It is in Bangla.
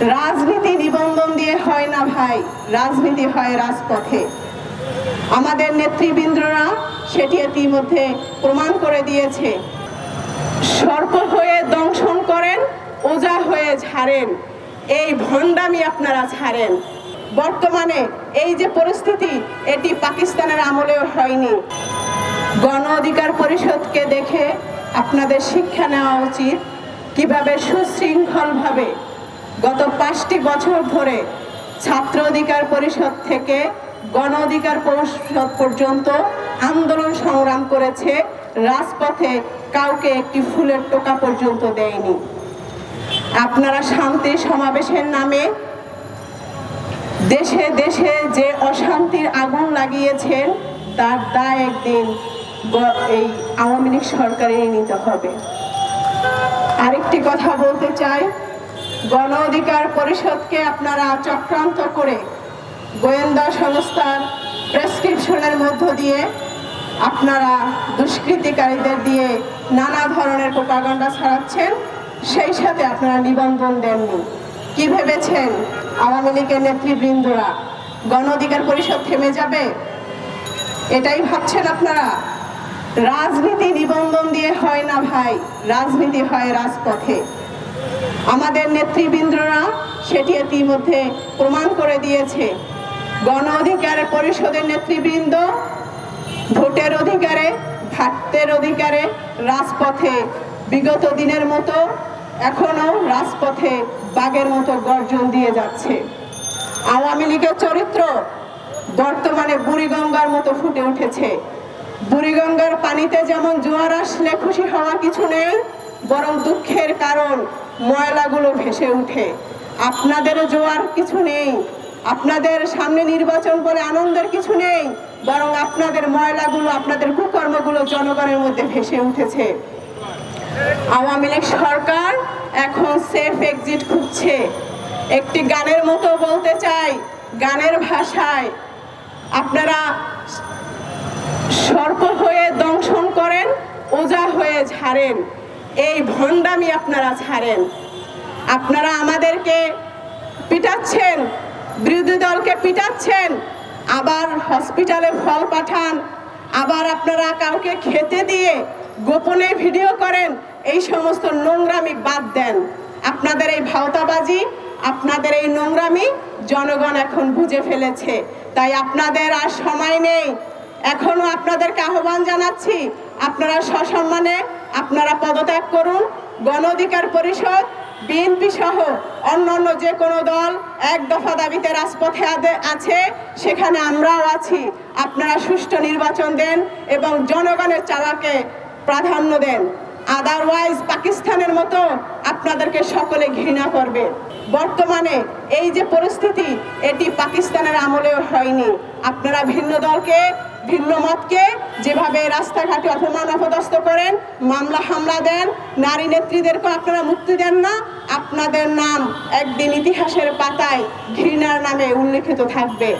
রাজনীতি নিবন্ধন দিয়ে হয় না ভাই, রাজনীতি হয় রাজপথে। আমাদের নেতৃবৃন্দরা সেটি ইতিমধ্যে প্রমাণ করে দিয়েছে। সর্প হয়ে দংশন করেন, ওজা হয়ে ছাড়েন এই ভণ্ডামি আপনারা ছাড়েন। বর্তমানে এই যে পরিস্থিতি, এটি পাকিস্তানের আমলেও হয়নি। গণ অধিকার পরিষদকে দেখে আপনাদের শিক্ষা নেওয়া উচিত। কীভাবে সুশৃঙ্খলভাবে গত পাঁচটি বছর ধরে ছাত্র অধিকার পরিষদ থেকে গণ অধিকার পরিষদ পর্যন্ত আন্দোলন সংগ্রাম করেছে, রাজপথে কাউকে একটি ফুলের টোকা পর্যন্ত দেয়নি। আপনারা শান্তি সমাবেশের নামে দেশে দেশে যে অশান্তির আগুন লাগিয়েছেন, তার দায় একদিন এই আওয়ামী লীগ সরকারেরই নিতে হবে। আরেকটি কথা বলতে চাই গণ অধিকার পরিষদকে আপনারা চক্রান্ত করে গোয়েন্দা সংস্থার প্রেসক্রিপশনের মধ্য দিয়ে আপনারা দুষ্কৃতিকারীদের দিয়ে নানা ধরনের প্রোপাগান্ডা ছড়াচ্ছেন, সেই সাথে আপনারা নিবন্ধন দেননি। কি ভেবেছেন আওয়ামী লীগের নেতৃবৃন্দরা? গণ অধিকার পরিষদ থেমে যাবে? এটাই ভাবছেন আপনারা? রাজনীতি নিবন্ধন দিয়ে হয় না ভাই, রাজনীতি হয় রাজপথে। আমাদের নেতৃবৃন্দরা সেটি ইতিমধ্যে প্রমাণ করে দিয়েছে। গণ অধিকার পরিষদের নেতৃবৃন্দ ভোটের অধিকারে ভাতের অধিকারে রাজপথে বিগত দিনের মতো এখনও রাজপথে বাঘের মতো গর্জন দিয়ে যাচ্ছে। আওয়ামী লীগের চরিত্র বর্তমানে বুড়িগঙ্গার মতো ফুটে উঠেছে। বুড়িগঙ্গার পানিতে যেমন জোয়ার আসলে খুশি হওয়া কিছু নেই, বরং দুঃখের কারণ ময়লাগুলো ভেসে উঠে। আপনাদেরও জোয়ার কিছু নেই। আপনাদের সামনে নির্বাচন বলে আনন্দের কিছু নেই। বরং আপনাদের ময়লাগুলো, আপনাদের কুকর্মগুলো জনগণের মধ্যে ভেসে উঠেছে। আওয়ামী লীগ সরকার এখন সেফ এক্সিট খুঁজছে। একটি গানের মতো বলতে চাই, গানের ভাষায়। আপনারা সর্প হয়ে দংশন করেন, ওজা হয়ে ছাড়েন এই ভণ্ডামি আপনারা ছাড়েন। আপনারা আমাদেরকে পিটাচ্ছেন, বিরোধী দলকে পিটাচ্ছেন, আবার হসপিটালে ফল পাঠান, আবার আপনারা কাউকে খেতে দিয়ে গোপনে ভিডিও করেন, এই সমস্ত নোংরামি বাদ দেন। আপনাদের এই ভাওতাবাজি, আপনাদের এই নোংরামি জনগণ এখন বুঝে ফেলেছে। তাই আপনাদের আর সময় নেই। এখনও আপনাদেরকে আহ্বান জানাচ্ছি আপনারা সসম্মানে আপনারা পদত্যাগ করুন। গণ অধিকার পরিষদ বিএনপি সহ অন্যান্য যে কোনো দল এক দফা দাবিতে রাজপথে আছে, সেখানে আমরাও আছি। আপনারা সুষ্ঠু নির্বাচন দেন এবং জনগণের চাওয়াকে প্রাধান্য দেন। আদারওয়াইজ পাকিস্তানের মতো আপনাদেরকে সকলে ঘৃণা করবে। বর্তমানে এই যে পরিস্থিতি, এটি পাকিস্তানের আমলেও হয়নি। আপনারা ভিন্ন দলকে, ভিন্ন মতকে যেভাবে রাস্তাঘাটে অপমান, অপদস্থ করেন, মামলা, হামলা দেন, নারী নেত্রীদেরকে আপনারা মুক্তি দেন না, আপনাদের নাম একদিন ইতিহাসের পাতায় ঘৃণার নামে উল্লেখিত থাকবে।